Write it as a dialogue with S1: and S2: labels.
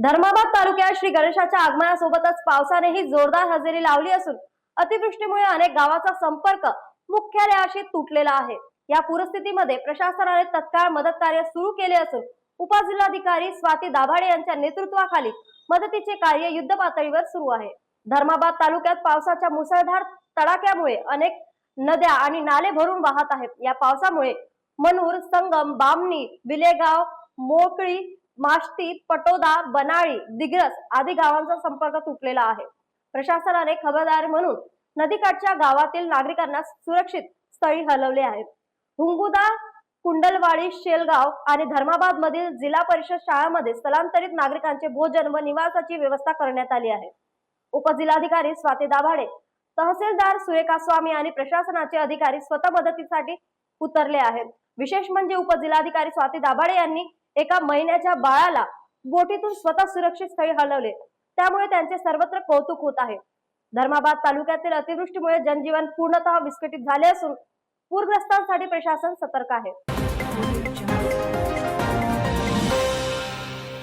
S1: धर्माबाद तालुक्यात श्री गणेशाच्या आगमनासोबतच पावसानेही जोरदार हजेरी लावली असून अतिवृष्टीमुळे अनेक गावाचा संपर्क मुख्यालयाशी तुटलेला आहे. या परिस्थितीमध्ये प्रशासनाने तत्काळ मदत कार्य सुरू केले असून उपजिल्हाधिकारी स्वाती दाभाडे यांच्या नेतृत्वाखाली मदतीचे कार्य युद्ध पातळीवर सुरू आहे. धर्माबाद तालुक्यात पावसाच्या मुसळधार तडाख्यामुळे अनेक नद्या आणि नाले भरून वाहत आहेत. या पावसामुळे मनूर संगम बामणी विलेगाव मोकळी माष्टी पटोदा बनाळी दिग्रस आदी गावांचा संपर्क तुटलेला आहे. प्रशासनाने खबरदारी म्हणून नदीकाठच्या गावातील नागरिकांना सुरक्षित स्थळी हलवले आहेत. हुंगुदा कुंडलवाडी शेलगाव आणि धर्माबाद मधील जिल्हा परिषद शाळांमध्ये स्थलांतरित नागरिकांचे भोजन व निवासाची व्यवस्था करण्यात आली आहे. उपजिल्हाधिकारी स्वाती दाभाडे तहसीलदार सुरेखा स्वामी आणि प्रशासनाचे अधिकारी स्वतः मदतीसाठी उतरले आहेत. विशेष म्हणजे उपजिल्हाधिकारी स्वाती दाभाडे यांनी एका महिन्याच्या बाळाला बोटीतून स्वतः सुरक्षित स्थळी हलवले. त्यामुळे त्यांचे सर्वत्र कौतुक होत आहे. धर्माबाद तालुक्यातील अतिवृष्टीमुळे जनजीवन पूर्णतः विस्कळीत झाले असून पूरग्रस्तांसाठी प्रशासन सतर्क आहे.